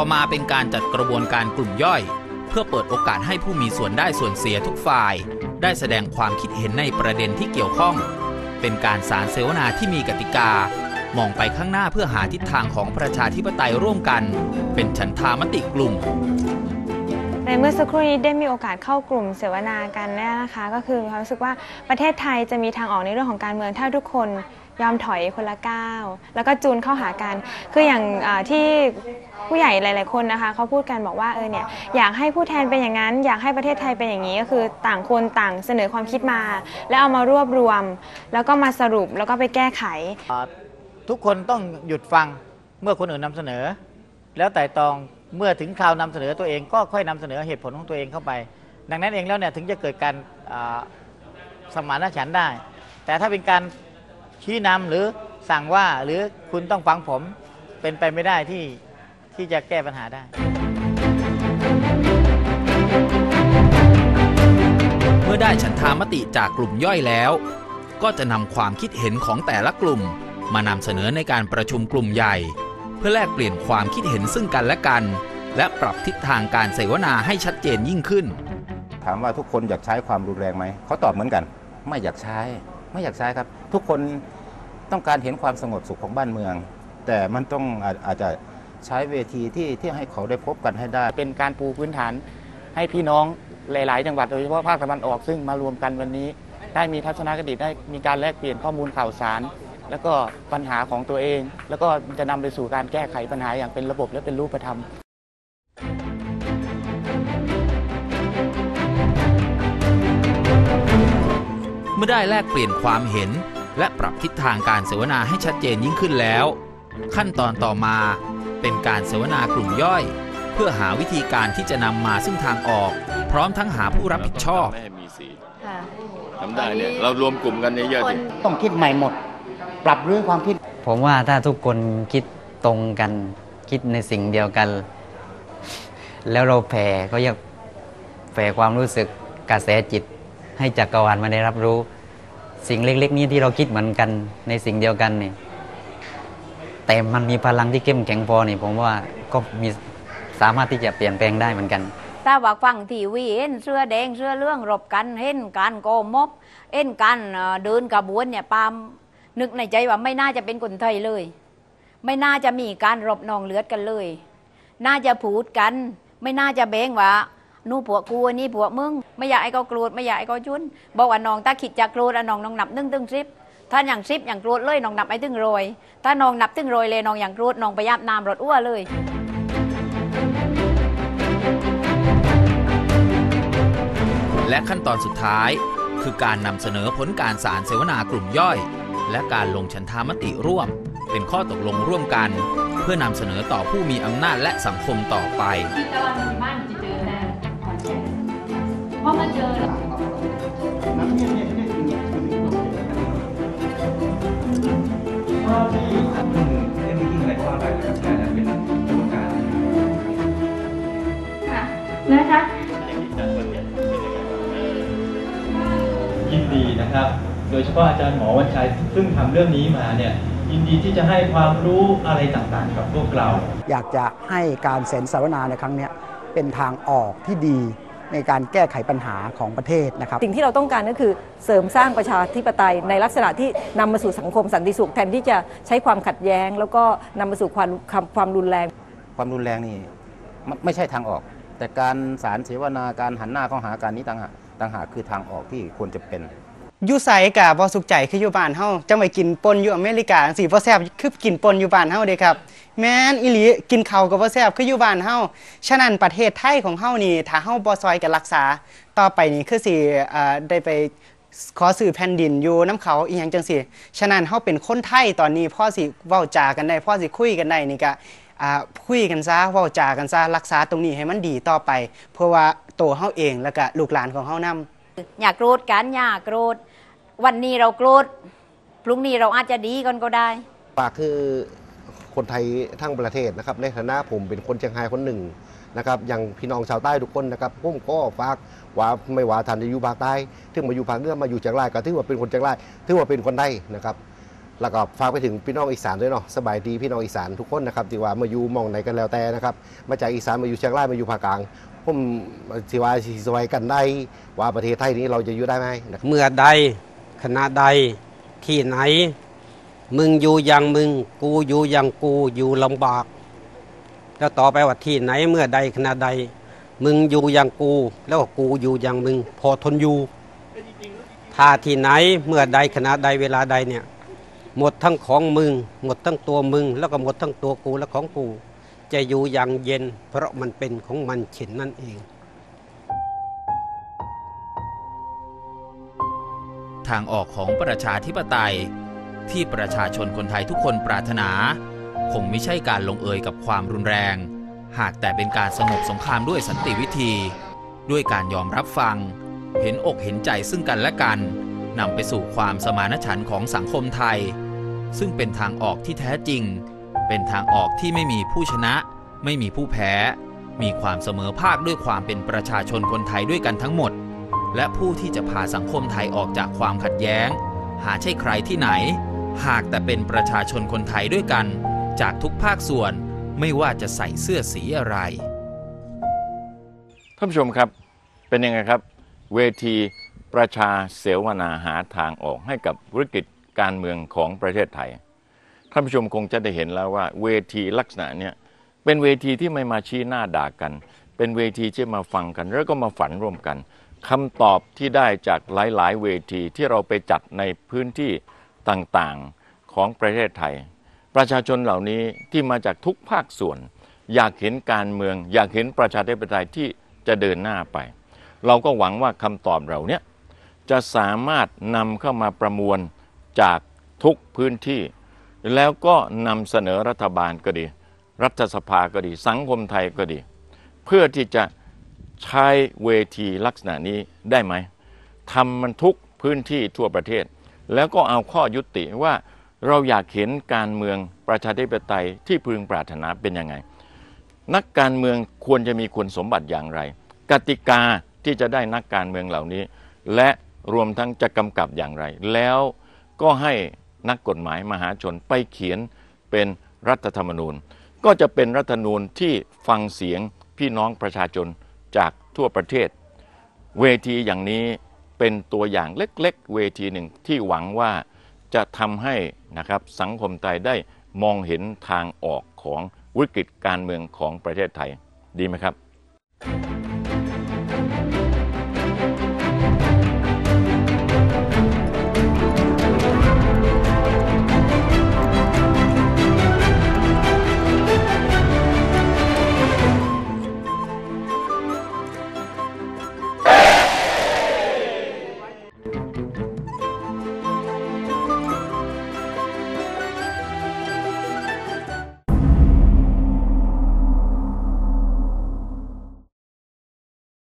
ต่อมาเป็นการจัดกระบวนการกลุ่มย่อย เพื่อเปิดโอกาสให้ผู้มีส่วนได้ส่วนเสียทุกฝ่าย ได้แสดงความคิดเห็นในประเด็นที่เกี่ยวข้อง เป็นการสารเสวนาที่มีกติกามองไปข้างหน้าเพื่อหาทิศทางของประชาธิปไตยร่วมกัน เป็นฉันทามติกลุ่มในเมื่อสักครู่นี้ได้มีโอกาสเข้ากลุ่มเสวนากันเนี่ยนะคะ ก็คือความรู้สึกว่าประเทศไทยจะมีทางออกในเรื่องของการเมืองถ้าทุกคน ยอมถอยคนละก้าวแล้วก็จูนเข้าหากัน คืออย่างที่ผู้ใหญ่หลาย ๆ คนนะคะเขาพูดกันบอกว่าเออเนี่ยอยากให้ผู้แทนเป็นอย่างนั้น อยากให้ประเทศไทยเป็นอย่างนี้ก็คือต่างคนต่างเสนอความคิดมา แล้วเอามารวบรวม แล้วก็มาสรุปแล้วก็ไปแก้ไข ทุกคนต้องหยุดฟังเมื่อคนอื่นนำเสนอ แล้วแต่ตองเมื่อถึงคราวนำเสนอตัวเองก็ค่อยนำเสนอเหตุผลของตัวเองเข้าไป ดังนั้นเองแล้วเนี่ยถึงจะเกิดการสมานฉันท์ได้ แต่ถ้าเป็นการ ชี้นำหรือสั่งว่าหรือคุณต้องฟังผมเป็นไปไม่ได้ที่ที่จะแก้ปัญหาได้ เมื่อได้ฉันทามติจากกลุ่มย่อยแล้ว ก็จะนำความคิดเห็นของแต่ละกลุ่ม มานำเสนอในการประชุมกลุ่มใหญ่ เพื่อแลกเปลี่ยนความคิดเห็นซึ่งกันและกัน และปรับทิศทางการเสวนาให้ชัดเจนยิ่งขึ้น ถามว่าทุกคนอยากใช้ความรุนแรงไหมเขาตอบเหมือนกัน ไม่อยากใช้ ไม่อยากใช้ครับ ทุกคนต้องการเห็นความสงบสุขของบ้านเมือง แต่มันต้องอาอาจจะใช้เวทีที่ที่ให้เขาได้พบกันให้ได้ เป็นการปูพื้นฐานให้พี่น้องหลาย ๆ จังหวัดโดยเฉพาะภาคตะวันออกซึ่งมารวมกันวันนี้ ได้มีทัศนคติได้มีการแลกเปลี่ยนข้อมูลข่าวสาร แล้วก็ปัญหาของตัวเอง แล้วก็จะนำไปสู่การแก้ไขปัญหาอย่างเป็นระบบและเป็นรูปธรรม เมื่อได้แลกเปลี่ยนความเห็น และปรับทิศทางการเสวนาให้ชัดเจนยิ่งขึ้นแล้ว ขั้นตอนต่อมาเป็นการเสวนากลุ่มย่อย เพื่อหาวิธีการที่จะนำมาซึ่งทางออก พร้อมทั้งหาผู้รับผิดชอบไม่ให้มีสีทำได้เนี่ยเรารวมกลุ่มกันเยอะๆดิต้องคิดใหม่หมด ปรับเรื่องความคิด ผมว่าถ้าทุกคนคิดตรงกันคิดในสิ่งเดียวกัน แล้วเราแผ่ก็อยากแผ่ความรู้สึกกระแสจิต ให้จักรวาลมาได้รับรู้ สิ่งเล็ก ๆ นี้ที่เราคิดเหมือนกันในสิ่งเดียวกันนี่แต่มันมีพลังที่เข้มแข็งพอนี่ผมว่าก็มีสามารถที่จะเปลี่ยนแปลงได้เหมือนกันถ้าว่าฟังทีวีเห็นเสื้อแดงเสื้อเหลื่องรบกันเห็นการโกมบเห็นการเดินกระบวนเนี่ยปาล์มนึกในใจว่าไม่น่าจะเป็นคนไทยเลย ไม่น่าจะมีการรบนองเลือดกันเลย น่าจะพูดกัน ไม่น่าจะแบงว่า นู่ผัวกกูอันนี่ผัวมึงไม่อยากให้เขาโกรธไม่อยากให้เขาชุนบอกว่าน้องถ้าคิดจะโกรธอะน้องน้องนับนึ่งถึงสิบถ้านอย่างสิบอย่างโกรธเลยน้องนับไอ้ถึงรอยถ้าน้องนับถึงรอยเลยน้องอย่างโกรธน้องไปยับน้ำรถอ้วเลยและขั้นตอนสุดท้าย คือการนำเสนอผลการสารเสวนากลุ่มย่อย และการลงฉันทามติร่วม เป็นข้อตกลงร่วมกัน เพื่อนำเสนอต่อผู้มีอำนาจและสังคมต่อไป นะคะยินดีนะครับ โดยเฉพาะอาจารย์หมอวันชัยซึ่งทำเรื่องนี้มาเนี่ยยินดีที่จะให้ความรู้อะไรต่างๆ กับพวกเรา อยากจะให้การเซ็นสัมมนาในครั้งเนี้ยเป็นทางออกที่ดี ในการแก้ไขปัญหาของประเทศนะครับสิ่งที่เราต้องการก็คือเสริมสร้างประชาธิปไตย ในลักษณะที่นำมาสู่สังคมสันติสุขแทนที่จะใช้ความขัดแย้ง แล้วก็นำมาสู่ความความความรุนแรง ความรุนแรงนี่ไม่ไม่ใช่ทางออก แต่การสารเสวนาการหันหน้าเข้าหากันนี้ต่างหากต่างหากคือทางออกที่ควรจะเป็นอยู่ไสกะบ่สุขใจคืออยู่บ้านเฮาจะไปกินปนอยู่อเมริกาจังซี่บ่แซ่บคือกินปนอยู่บ้านเฮาเด้ครับ แม่นอีหลีกินข้าวก็บ่แซ่บคืออยู่บ้านเฮาฉะนั้นประเทศไทยของเฮานี่ถ้าเฮาบ่ซอยกันรักษาต่อไปนี่คือสิเอ่อได้ไปขอสื่อแผ่นดินอยู่น้ำเขาอีหยังจังซี่ฉะนั้นเฮาเป็นคนไทยตอนนี้พ่อสิเว้าจากันได้พ่อสิคุยกันได้นี่ก็อ่าคุยกันซะเว้าจากันซะรักษาตรงนี้ให้มันดีต่อไป เพื่อว่าตัวเฮาเองแล้วก็ลูกหลานของเฮานำอย่าโกรธกันอย่าโกรธวันนี้เราโกรธพรุ่งนี้เราอาจจะดีกันก็ได้ฝากคือ คนไทยทั้งประเทศนะครับในฐานะผมเป็นคนเชียงรายคนหนึ่งนะครับอย่างพี่น้องชาวใต้ทุกคนนะครับผมก็ฝากว่าไม่ว่าท่านจะอยู่ภาคใต้ถึงมาอยู่ภาคเหนือมาอยู่เชียงรายก็ถือว่าเป็นคนเชียงรายถือว่าเป็นคนไทยนะครับแล้วก็ฝากไปถึงพี่น้องอีสานด้วยเนาะสบายดีพี่น้องอีสานทุกคนนะครับที่ว่ามาอยู่มองไหนกันแล้วแต่นะครับมาจากอีสานมาอยู่เชียงรายมาอยู่ภาคกลางผมสิว่าสิสวยกันได้ว่าประเทศไทยนี้เราจะอยู่ได้ไหมเมื่อใดขณะใดที่ไหน มึงอยู่อย่างมึง กูอยู่อย่างกูอยู่ลำบาก แล้วต่อไปว่าที่ไหนเมื่อใดขณะใด มึงอยู่อย่างกู แล้วกูอยู่อย่างมึง พอทนอยู่ถ้าที่ไหนเมื่อใดขณะใดเวลาใดเนี่ย หมดทั้งของมึง หมดทั้งตัวมึง แล้วก็หมดทั้งตัวกูและของกู จะอยู่อย่างเย็น เพราะมันเป็นของมันเช่นนั่นเองทางออกของประชาธิปไตย ที่ประชาชนคนไทยทุกคนปรารถนา คงไม่ใช่การลงเอยกับความรุนแรง หากแต่เป็นการสงบสงครามด้วยสันติวิธี ด้วยการยอมรับฟัง เห็นอกเห็นใจซึ่งกันและกันนำไปสู่ความสมานฉันท์ของสังคมไทย ซึ่งเป็นทางออกที่แท้จริง เป็นทางออกที่ไม่มีผู้ชนะ ไม่มีผู้แพ้ มีความเสมอภาคด้วยความเป็นประชาชนคนไทยด้วยกันทั้งหมด และผู้ที่จะพาสังคมไทยออกจากความขัดแย้ง หาใช่ใครที่ไหน หากแต่เป็นประชาชนคนไทยด้วยกัน จากทุกภาคส่วนไม่ว่าจะใส่เสื้อสีอะไร ท่านผู้ชมครับเป็นยังไงครับ เวทีประชาเสวนาหาทางออกให้กับวิกฤตการเมืองของประเทศไทย ท่านผู้ชมคงจะได้เห็นแล้วว่า เวทีลักษณะเนี้ยเป็นเวทีที่ไม่มาชี้หน้าด่ากัน เป็นเวทีที่มาฟังกัน แล้วก็มาฝันร่วมกันคำตอบที่ได้จากหลาย ๆ เวทีที่เราไปจัดในพื้นที่ ต่างๆของประเทศไทย ประชาชนเหล่านี้ที่มาจากทุกภาคส่วน อยากเห็นการเมือง อยากเห็นประชาธิปไตยที่จะเดินหน้าไป เราก็หวังว่าคำตอบเราเนี้ยจะสามารถนำเข้ามาประมวลจากทุกพื้นที่ แล้วก็นำเสนอรัฐบาลก็ดี รัฐสภาก็ดี สังคมไทยก็ดี เพื่อที่จะใช้เวทีลักษณะนี้ได้ไหมทำมันทุกพื้นที่ทั่วประเทศ แล้วก็เอาข้อยุติว่าเราอยากเห็นการเมืองประชาธิปไตยที่พึงปรารถนาเป็นยังไง นักการเมืองควรจะมีคุณสมบัติอย่างไร กติกาที่จะได้นักการเมืองเหล่านี้ และรวมทั้งจะกำกับอย่างไร แล้วก็ให้นักกฎหมายมหาชนไปเขียนเป็นรัฐธรรมนูญ ก็จะเป็นรัฐธรรมนูญที่ฟังเสียงพี่น้องประชาชนจากทั่วประเทศ เวทีอย่างนี้ เป็นตัวอย่างเล็กๆ เวทีหนึ่งที่หวังว่าจะทำให้นะครับสังคมไทยได้มองเห็นทางออกของวิกฤตการเมืองของประเทศไทยดีไหมครับ